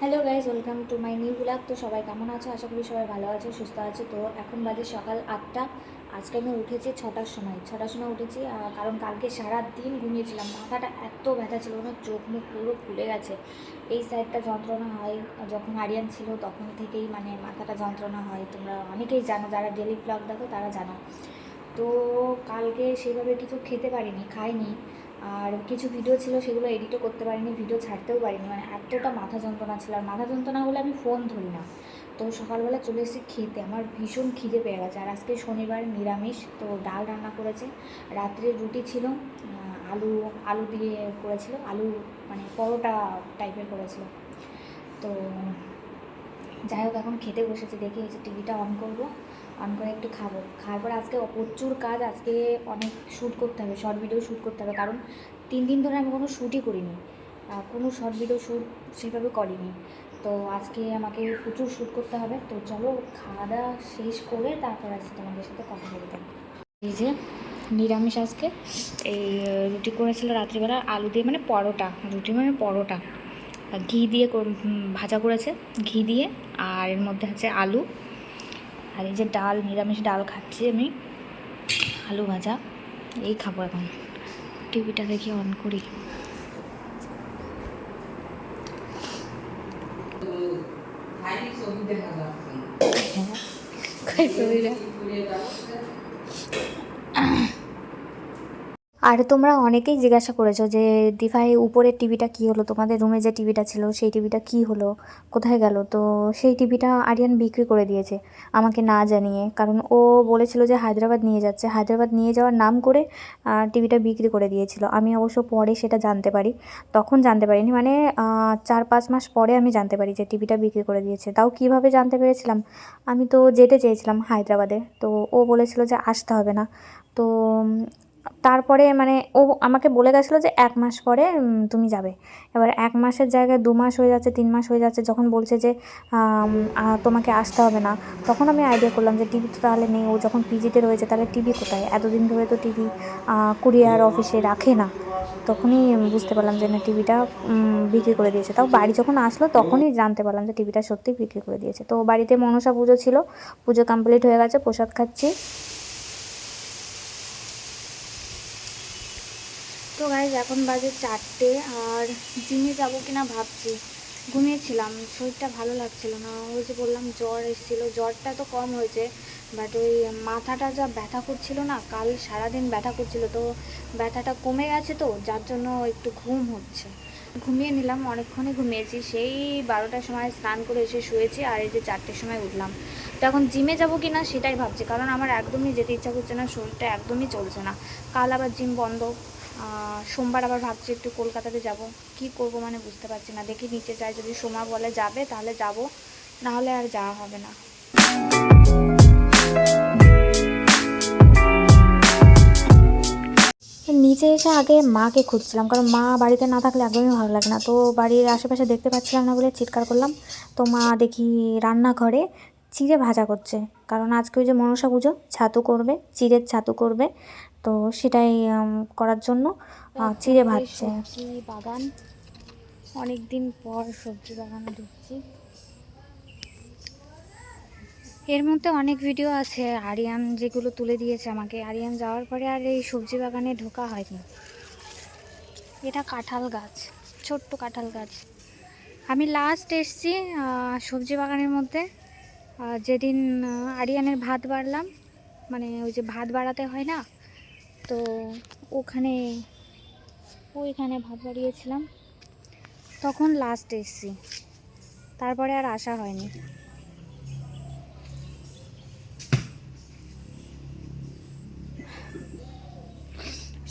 Hello guys welcome to my new blog তো সবাই কেমন আছো? আশা করি সবাই ভালো আছে, সুস্থ আছে। তো এখন বাজে সকাল আটটা। আজকে আমি উঠেছি ছটার সময়। ছটার সময় উঠেছি কারণ কালকে সারা দিন ঘুমিয়েছিলাম। মাথাটা এত ব্যথা ছিল না, চোখ মুখ পুরো ফুলে গেছে। এই সাইডটা যন্ত্রণা হয়। যখন আরিয়ান ছিল তখন থেকেই মানে মাথাটা যন্ত্রণা হয়। তোমরা অনেকেই জানো, যারা ডেলি ব্লগ দেখো তারা জানো। তো কালকে সেভাবে কিছু খেতে পারিনি, খাইনি। আর কিছু ভিডিও ছিল সেগুলো এডিটও করতে পারিনি ভিডিও ছাড়তেও পারিনি। মানে এতটা মাথা যন্ত্রণা ছিল। আর মাথা যন্ত্রণা হলে আমি ফোন ধরি না। তো সকালবেলা চলে এসেছি খেতে। আমার ভীষণ খিদে পেয়ে গেছে। আর আজকে শনিবার নিরামিষ, তো ডাল রান্না করেছে। রাত্রে রুটি ছিল আলু আলু দিয়ে করেছিল। আলু মানে পরোটা টাইপের করেছিল। তো যাই হোক, এখন খেতে বসেছি। দেখি যে টিভিটা অন করব। অন করে একটু খাব। খাওয়ার পরে আজকে প্রচুর কাজ, আজকে অনেক শ্যুট করতে হবে শর্ট ভিডিও শ্যুট করতে হবে। কারণ তিন দিন ধরে আমি কোনো শ্যুটই করিনি। কোনো শর্ট ভিডিও শ্যুট সেভাবে করিনি। তো আজকে আমাকে প্রচুর শ্যুট করতে হবে। তো চলো খাওয়া দাওয়া শেষ করে তারপর আজকে তোমাদের সাথে কথা বলতে এই যে নিরামিষ আজকে, এই রুটি করেছিল রাত্রিবেলা আলু দিয়ে মানে পরোটা, রুটি মানে পরোটা। ঘি দিয়ে ভাজা করেছে। ঘি দিয়ে, আর এর মধ্যে আছে আলু। আর এই যে ডাল, নিরামিষ ডাল খাচ্ছি আমি। আলু ভাজা, এই খাব এখন। টিভিটা দেখি অন করি। হ্যাঁ খাই যাচ্ছে আর তোমরা অনেকেই জিজ্ঞাসা করেছ যে দিভাই উপরের টিভিটা কী হলো? তোমাদের রুমে যে টিভিটা ছিল, সেই টিভিটা কী হলো? কোথায় গেল? তো সেই টিভিটা আরিয়ান বিক্রি করে দিয়েছে, আমাকে না জানিয়ে। কারণ ও বলেছিল যে, হায়দ্রাবাদ নিয়ে যাচ্ছে। হায়দ্রাবাদ নিয়ে যাওয়ার নাম করে টিভিটা বিক্রি করে দিয়েছিল। আমি অবশ্য পরে সেটা জানতে পারি। তখন জানতে পারিনি। মানে চার, পাঁচ মাস পরে আমি জানতে পারি যে, টিভিটা বিক্রি করে দিয়েছে। তাও কীভাবে জানতে পেরেছিলাম? আমি তো যেতে চেয়েছিলাম হায়দ্রাবাদে। তো ও বলেছিল যে, আসতে হবে না। তো তারপরে মানে ও আমাকে বলে গেছিল যে এক মাস পরে তুমি যাবে। এবার এক মাসের জায়গায় দু মাস হয়ে যাচ্ছে, তিন মাস হয়ে যাচ্ছে, যখন বলছে যে তোমাকে আসতে হবে না, তখন আমি আইডিয়া করলাম যে টিভি তো তাহলে নেই, ও যখন পিজিতে রয়েছে তাহলে টিভি কোথায়? এতদিন ধরে তো টিভি কুরিয়ার অফিসে রাখে না। তখনই বুঝতে পারলাম যে না টিভিটা বিক্রি করে দিয়েছে। তাও বাড়ি যখন আসলো, তখনই জানতে পারলাম যে টিভিটা সত্যি বিক্রি করে দিয়েছে। তো বাড়িতে মনসা পুজো ছিল, পুজো কমপ্লিট হয়ে গেছে, প্রসাদ খাচ্ছি। গাইজ এখন বাজে চারটে আর জিমে যাব কিনা ভাবছি। ঘুমিয়েছিলাম, শরীরটা ভালো লাগছিল না। ওই যে বললাম, জ্বর এসেছিল। জ্বরটা তো কম হয়েছে বাট ওই মাথাটা যা ব্যথা করছিল না, কাল সারাদিন ব্যথা করছিল। তো ব্যথাটা কমে গেছে তো, যার জন্য একটু ঘুম হচ্ছে। ঘুমিয়ে নিলাম, অনেকক্ষণই ঘুমিয়েছি। সেই বারোটার সময় স্নান করে এসে শুয়েছি আর এই যে চারটের সময় উঠলাম। তো এখন জিমে যাব কি না সেটাই ভাবছি, কারণ আমার একদমই যেতে ইচ্ছা করছে না, শরীরটা একদমই চলছে না। কাল আবার জিম বন্ধ। সোমবার আবার ভাবছি একটু কলকাতাতে যাব। কি করব মানে বুঝতে পারছি না। দেখি নিচে যাই যদি সোমা বলে যাবে তাহলে যাব, না হলে আর যাওয়া হবে না। নিচে এসে আগে মাকে খুঁজছিলাম, কারণ মা বাড়িতে না থাকলে একদমই ভালো লাগে না। তো বাড়ির আশেপাশে দেখতে পাচ্ছিলাম না বলে চিৎকার করলাম। তো মা দেখি রান্নাঘরে চিড়ে ভাজা করছে। কারণ আজকে ওই যে মনসা পুজো ছাতু করবে চিড়ের ছাতু করবে। তো সেটাই করার জন্য চিড়ে ভাজছে। বাগান। অনেক দিন পর সবজি বাগানে ঢুকছি। এর মধ্যে অনেক ভিডিও আছে। আরিয়ান যেগুলো তুলে দিয়েছে আমাকে। আরিয়ান যাওয়ার পরে আর এই সবজি বাগানে ঢোকা হয়নি। এটা কাঁঠাল গাছ ছোট্ট কাঁঠাল গাছ। আমি লাস্ট এসছি সবজি বাগানের মধ্যে। যেদিন আরিয়ানের ভাত বাড়লাম মানে ওই যে ভাত বাড়াতে হয় না, তো ওখানে, ওইখানে ভাত বাড়িয়েছিলাম। তখন লাস্ট এসছি তারপরে আর আসা হয়নি।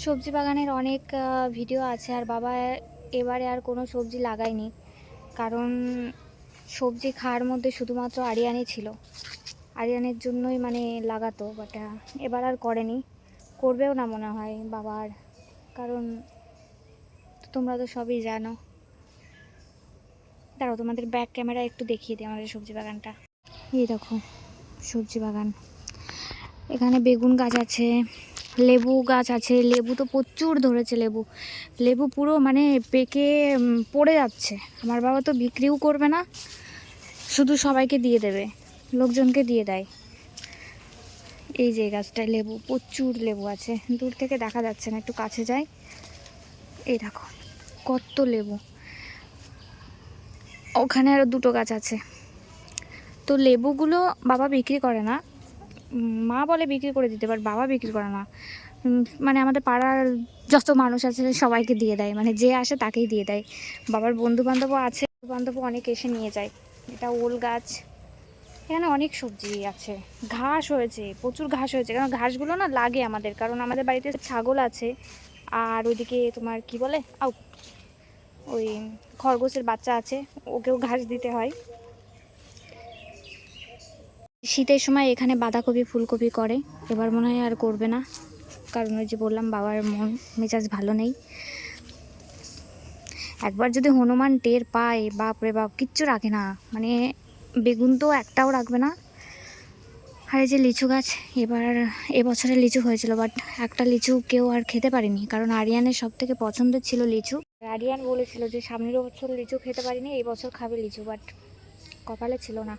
সবজি বাগানের অনেক ভিডিও আছে, আর বাবা এবারে আর কোনো সবজি লাগায়নি, কারণ সবজি খাওয়ার মধ্যে শুধুমাত্র আরিয়ানি ছিল। আরিয়ানের জন্যই মানে লাগাতো বাট এবার আর করেনি। করবেও না মনে হয় বাবার, কারণ তোমরা তো সবই জানো। দাঁড়াও, তোমাদের ব্যাক ক্যামেরা একটু দেখিয়ে দিই আমাদের সবজি বাগানটা। এই দেখো, সবজি বাগান। এখানে বেগুন গাছ আছে। লেবু গাছ আছে, লেবু তো প্রচুর ধরেছে লেবু। লেবু পুরো মানে পেকে পড়ে যাচ্ছে। আমার বাবা তো বিক্রিও করবে না, শুধু সবাইকে দিয়ে দেবে, লোকজনকে দিয়ে দেয়। এই যে গাছটায় লেবু, প্রচুর লেবু আছে। দূর থেকে দেখা যাচ্ছে না, একটু কাছে যাই। এই দেখো, কত লেবু। ওখানে আরও দুটো গাছ আছে। তো লেবুগুলো বাবা বিক্রি করে না মা বলে বিক্রি করে দিতে পার, বাবা বিক্রি করে না। মানে আমাদের পাড়ার যত মানুষ আছে সবাইকে দিয়ে দেয় মানে যে আসে তাকেই দিয়ে দেয়। বাবার বন্ধু বান্ধবও আছে বন্ধু বান্ধবও অনেক এসে নিয়ে যায়। এটা ওল গাছ, এখানে অনেক সবজি আছে। ঘাস হয়েছে, প্রচুর ঘাস হয়েছে। কারণ ঘাসগুলো না লাগে আমাদের, কারণ আমাদের বাড়িতে ছাগল আছে। আর ওইদিকে তোমার কি বলে? আউ, ওই খরগোশের বাচ্চা আছে, ওকেও ঘাস দিতে হয়। শীতের সময় এখানে বাঁধাকপি, ফুলকপি করে। এবার মনে হয় আর করবে না। কারণ ওই যে বললাম, বাবার মন, মেজাজ ভালো নেই। একবার যদি হনুমান টের পায় বাপরে বাপ, কিচ্ছু রাখে না। মানে বেগুন তো একটাও রাখবে না। আর এই যে লিচু গাছ, এবার এবছরে লিচু হয়েছিল বাট একটা লিচু কেউ আর খেতে পারেনি। কারণ আরিয়ানের সব থেকে পছন্দের ছিল লিচু। আরিয়ান বলেছিল যে, সামনের বছর লিচু খেতে পারিনি, এই বছর খাবে লিচু বাট কপালে ছিল না।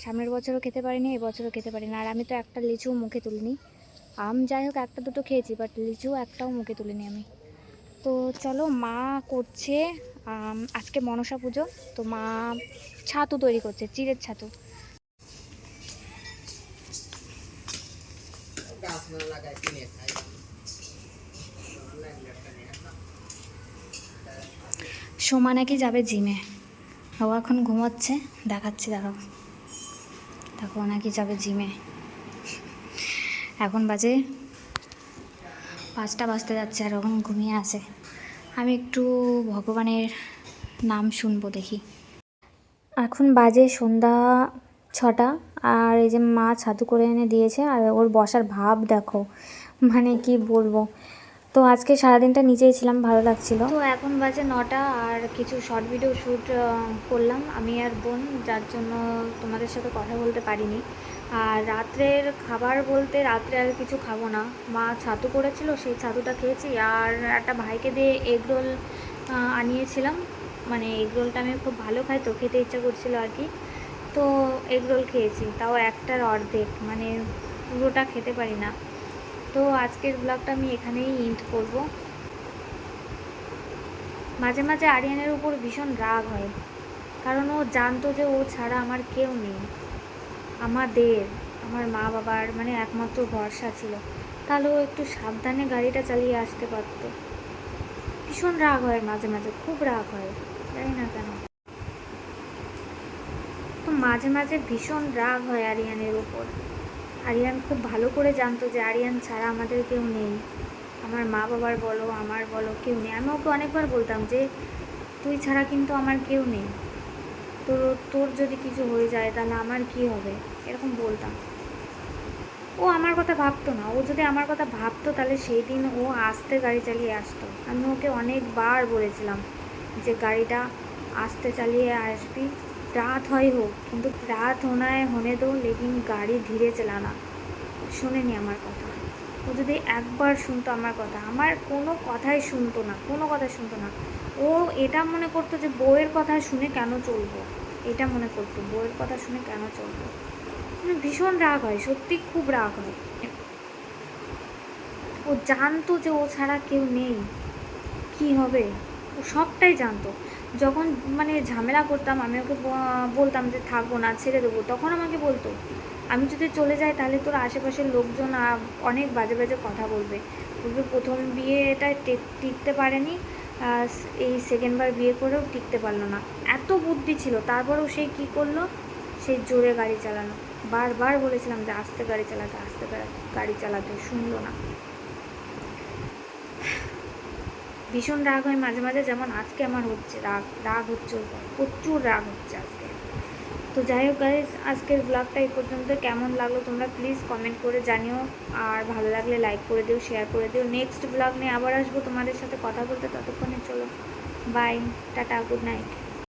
সামনের বছরও খেতে পারিনি, এই বছরও খেতে পারিনি। আর আমি তো একটা লিচু মুখে তুলিনি। আম যাই হোক, একটা দুটো খেয়েছি বাট লিচু একটাও মুখে তুলিনি আমি। তো চলো, মা করছে আজকে মনসা পুজো। তো মা ছাতু তৈরি করছে, চিড়ের ছাতু। সোমা নাকি যাবে জিমে। ও এখন ঘুমাচ্ছে, দেখাচ্ছি দেখো দেখো নাকি যাবে জিমে? এখন বাজে পাঁচটা বাজতে যাচ্ছে আর ওখানে ঘুমিয়ে আছে। আমি একটু ভগবানের নাম শুনব দেখি। এখন বাজে সন্ধ্যা ছটা আর এই যে মা ছাতু করে এনে দিয়েছে আর ওর বসার ভাব দেখো। মানে কি বলব? তো আজকে সারাদিনটা নিজেই ছিলাম, ভালো লাগছিল। তো এখন বাজে নটা আর কিছু শর্ট ভিডিও শ্যুট করলাম। আমি আর বোন, যার জন্য তোমাদের সাথে কথা বলতে পারিনি। আর রাত্রের খাবার বলতে রাত্রে আর কিছু খাব না। মা ছাতু করেছিল, সেই ছাতুটা খেয়েছি। আর একটা ভাইকে দিয়ে এগ রোল আনিয়েছিলাম। মানে এগ রোলটা আমি খুব ভালো খাই, তো খেতে ইচ্ছা করছিল আর কি। তো এগ রোল খেয়েছি, তাও একটার অর্ধেক। মানে পুরোটা খেতে পারি না। তো আজকের ব্লগটা আমি এখানেই ইন্ড করব। মাঝে মাঝে আরিয়ানের উপর ভীষণ রাগ হয়, কারণ ও জানতো যে ও ছাড়া আমার কেউ নেই, আমাদের, আমার মা বাবার মানে একমাত্র ভরসা ছিল। তাহলে ও একটু সাবধানে গাড়িটা চালিয়ে আসতে পারতো। ভীষণ রাগ হয় মাঝে মাঝে, খুব রাগ হয়, জানি না কেন। তো মাঝে মাঝে ভীষণ রাগ হয় আরিয়ানের উপর। আরিয়ান খুব ভালো করে জানতো যে আরিয়ান ছাড়া আমাদের কেউ নেই। আমার মা বাবার বলো, আমার বলো, কেউ নেই। আমি ওকে অনেকবার বলতাম যে, তুই ছাড়া কিন্তু আমার কেউ নেই। তোর তোর যদি কিছু হয়ে যায় তাহলে আমার কি হবে? এরকম বলতাম। ও আমার কথা ভাবতো না। ও যদি আমার কথা ভাবতো তাহলে সেই দিন ও আস্তে গাড়ি চালিয়ে আসতো। আমি ওকে অনেকবার বলেছিলাম যে, গাড়িটা আস্তে চালিয়ে আসবি রাত হয় হোক, কিন্তু রাত হোনায় হনে দো লেকিন গাড়ি ধীরে চালানা। শোনেনি আমার কথা। ও যদি একবার শুনতো আমার কথা, আমার কোনো কথাই শুনতো না, কোনো কথা শুনতো না। ও এটা মনে করতো যে বউয়ের কথা শুনে কেন চলবো? এটা মনে করতো, বউয়ের কথা শুনে কেন চলবো? মানে ভীষণ রাগ হয়, সত্যি খুব রাগ হয়। ও জানতো যে ও ছাড়া কেউ নেই। কি হবে? ও সবটাই জানতো। যখন মানে ঝামেলা করতাম, আমি ওকে বলতাম যে থাকব না, ছেড়ে দেবো, তখন আমাকে বলতো, আমি যদি চলে যাই তাহলে তোর আশেপাশের লোকজন অনেক বাজে বাজে কথা বলবে। বলবে প্রথম বিয়েটায় টেক- টিকতে পারেনি এই সেকেন্ডবার বিয়ে করেও টিকতে পারল না। এত বুদ্ধি ছিল, তারপরেও সে কী করল? সেই জোরে গাড়ি চালানো বারবার বলেছিলাম যে, আস্তে গাড়ি চালাতে, আস্তে গাড়ি চালাতে, শুনলো না। ভীষণ রাগ হয় মাঝে মাঝে, যেমন আজকে আমার হচ্ছে রাগ রাগ হচ্ছে প্রচুর রাগ হচ্ছে আজকে। তো যাই হোক গাইজ আজকের ব্লগটা এই পর্যন্ত। কেমন লাগল তোমরা প্লিজ কমেন্ট করে জানিও। আর ভালো লাগলে লাইক করে দিও শেয়ার করে দিও। নেক্সট ব্লগ নিয়ে আবার আসব তোমাদের সাথে কথা বলতে, ততক্ষণে চলো। By tata good night